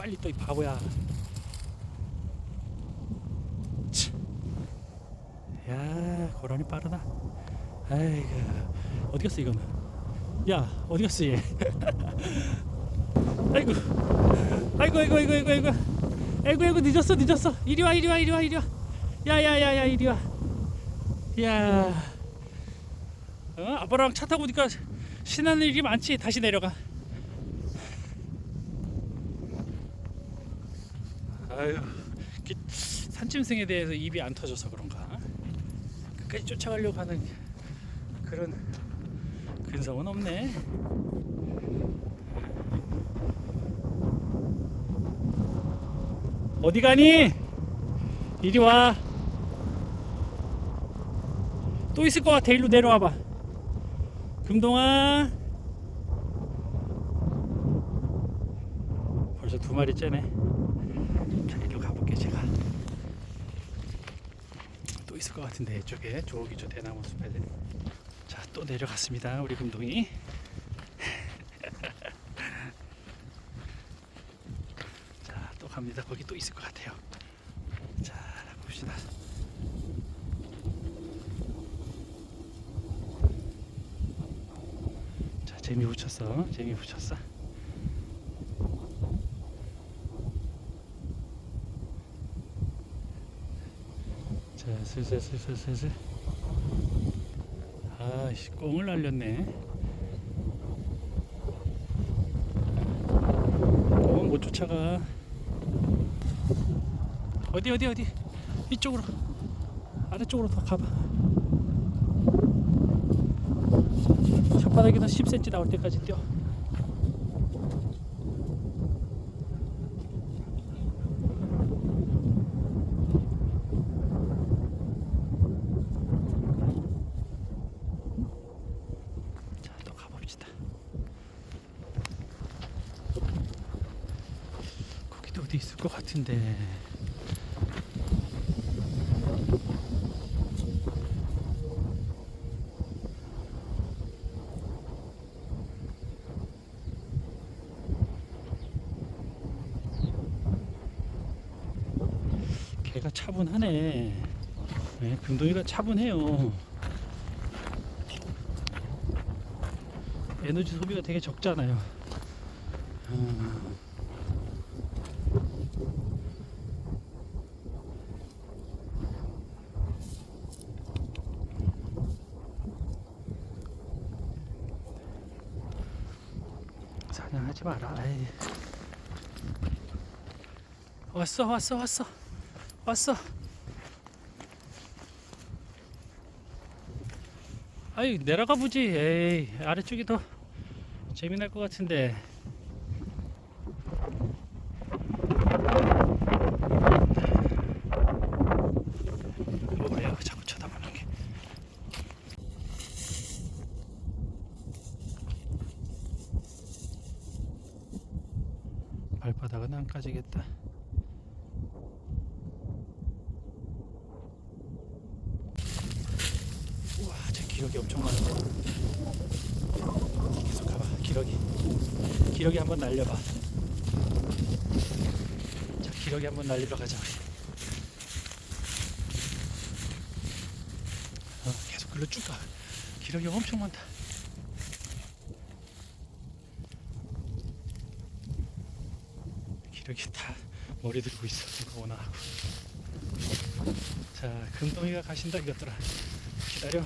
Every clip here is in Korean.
빨리 또이 바보야. 치. 야 고라니 빠르다. 아이고 어디 갔어 이거는? 야 어디 갔어 얘? 아이고 아이고 아이고 아이고 아이고 아이고 아이고 아이고 늦었어 늦었어 이리 와 이리 와 이리 와 이리 와 야야야야 이리 와 야. 어, 아빠랑 차 타고 오니까 신나는 일이 많지 다시 내려가 아유 그 산짐승에 대해서 입이 안 터져서 그런가 끝까지 쫓아가려고 하는 그런 근성은 없네 어디 가니? 이리 와. 또 있을 것 같아. 일로 내려와 봐. 금동아. 벌써 두 마리 째네. 제가. 또 있을 것 같은데 이쪽에 저기 저 대나무 숲에. 자, 또 내려갔습니다. 우리 금동이. 자, 또 갑니다. 거기 또 있을 것 같아요. 자, 봅시다. 자, 재미 붙였어. 재미 붙였어. 자, 슬슬 슬슬 슬슬. 아씨, 꽁을 날렸네. 꽁은 못 쫓아가. 어디 어디 어디 이쪽으로 아래쪽으로 더 가봐 혓바닥에서 10cm 나올 때까지 뛰어 자 또 가봅시다 거기도 어디 있을 것 같은데 걔가 차분하네. 네, 금동이가 차분해요. 에너지 소비가 되게 적잖아요. 음. 사냥 하지 마라. 아이. 왔어, 왔어, 왔어. 왔어. 아이 내려가 보지. 에이 아래쪽이 더 재미날 것 같은데. 뭐야 자꾸 쳐다보는 게. 발바닥은 안 까지겠다. 우와, 저 기러기 엄청 많은데. 계속 가봐, 기러기. 기러기 한번 날려봐. 자, 기러기 한번 날리러 가자, 우리. 어, 계속 글로 쭉 가. 기러기 엄청 많다. 기러기 다 머리 들고 있어. 이거 원하고. 자, 금동이가 가신다, 이것들아. 기다려.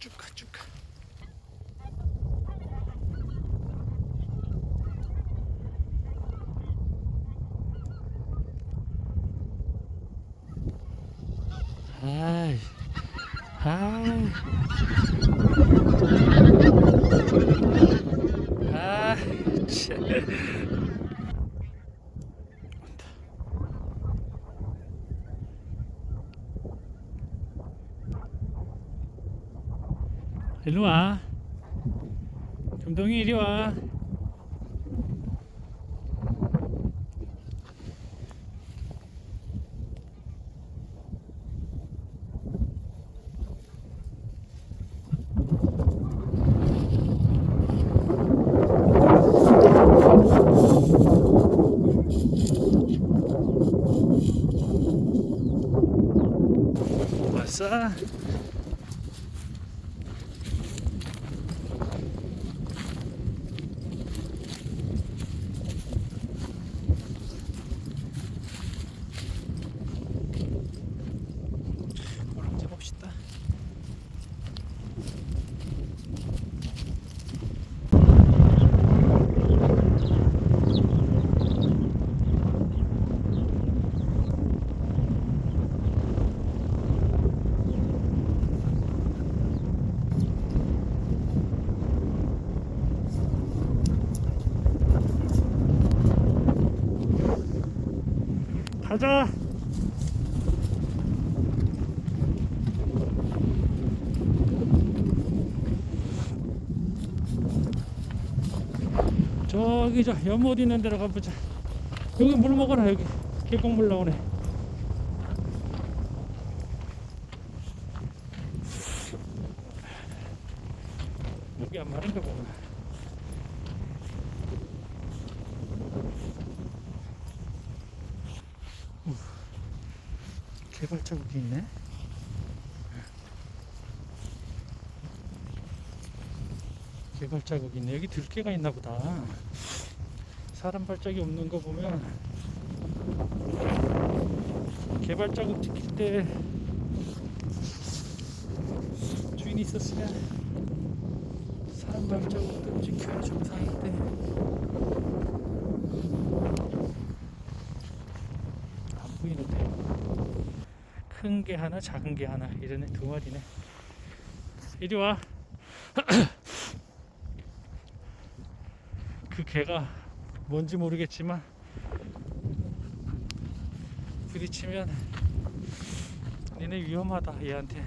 쭉 가, 쭉 가. 아이, 아. 일로 와. 금동이 이리 와. 아싸. 올라가 봅시다. 가자. 저기 저 연못 있는 데로 가보자. 여기 물 먹어라 여기 계곡물 나오네. 여기 안 마른가 보구나. 개발 자국이 있네. 개발 자국이 있네. 여기 들개가 있나 보다. 사람 발자국이 없는 거 보면 개발 자국 찍힐 때 주인이 있었으면 사람 발자국도 찍혀야 정상인데 안 보이는데 큰 게 하나 작은 게 하나 이러네 두 마리네. 이리 와. 그 개가 뭔지 모르겠지만 부딪히면 니네 위험하다 얘한테.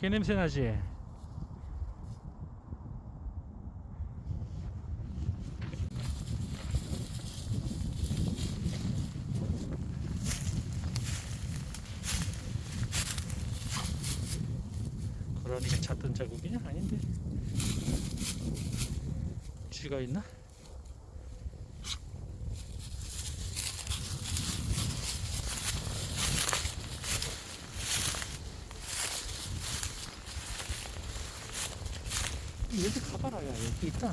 개 냄새 나지? 고라니가 찾던 자국이냐? 아닌데 쥐가 있나? 여기 가봐라 야 여기 있다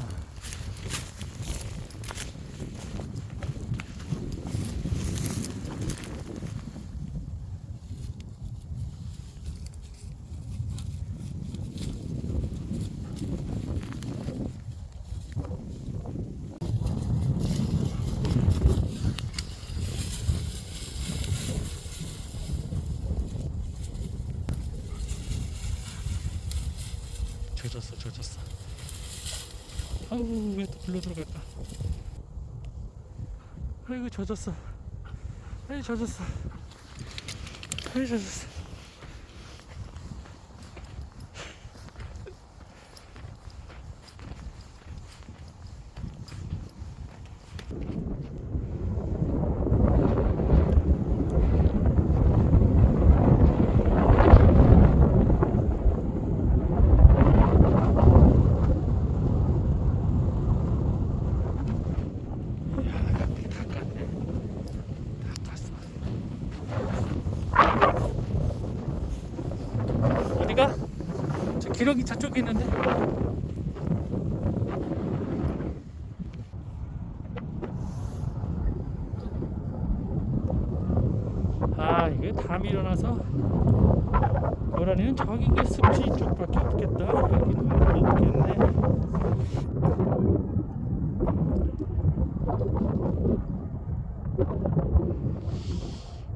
젖었어 젖었어. 아우 왜 또 불러 들어갈까? 아이고 젖었어. 아이 젖었어. 아이 젖었어 야 여기 다 깠네 다 깠어 어디가? 저 기러기 저쪽에 있는데? 아 이게 다 밀어놔서 고라니는 저기 그 습지 쪽밖에 없겠다. 여기는 없겠네.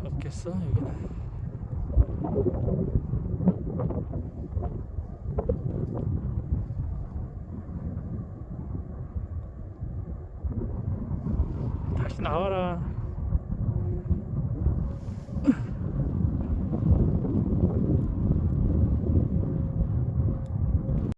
없겠어 여기는 다시 나와라